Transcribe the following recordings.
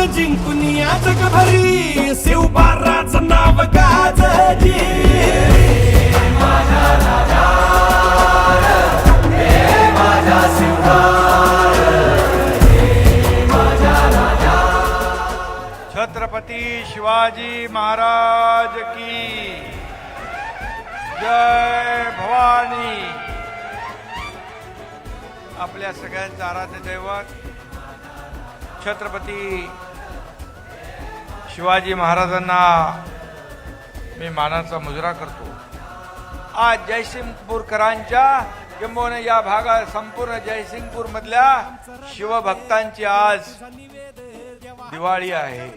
राजाल जिंकून या जगभरी शिवबाराच नाव गाजली छत्रपती शिवाजी महाराज की जय भवानी. आपल्या सगळ्यांचं आराध्य दैवत छत्रपती शिवाजी महाराजांना मी मानाचा मुजरा करतो. आज जयसिंगपूरकरांच्या किंबहुना या भागात संपूर्ण जयसिंगपूर मधल्या शिवभक्तांची आज दिवाळी आहे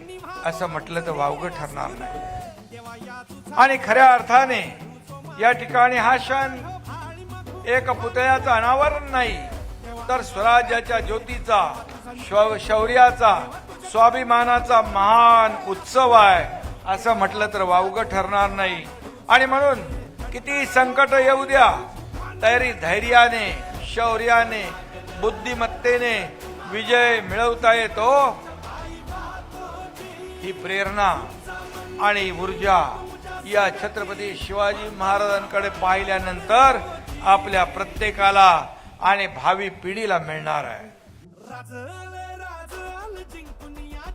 असं म्हटलं तर वावगं ठरणार नाही. आणि खऱ्या अर्थाने या ठिकाणी हा क्षण एक पुतळ्याचं अनावरण नाही तर स्वराज्याच्या ज्योतीचा शौ- शौर्याचा स्वाभिमानाचा महान उत्सव आहे. असं म्हटलं तर वावगं ठरणार नाही. आणि म्हणून किती संकट येऊ द्या. तरी धैर्याने शौर्याने बुद्धिमत्तेने विजय मिळवता येतो. ही प्रेरणा आणि ऊर्जा या छत्रपती शिवाजी महाराजांकडे पाहिल्यानंतर आपल्या प्रत्येकाला आणि भावी पिढीला मिळणार आहे.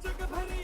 Patrick Penny!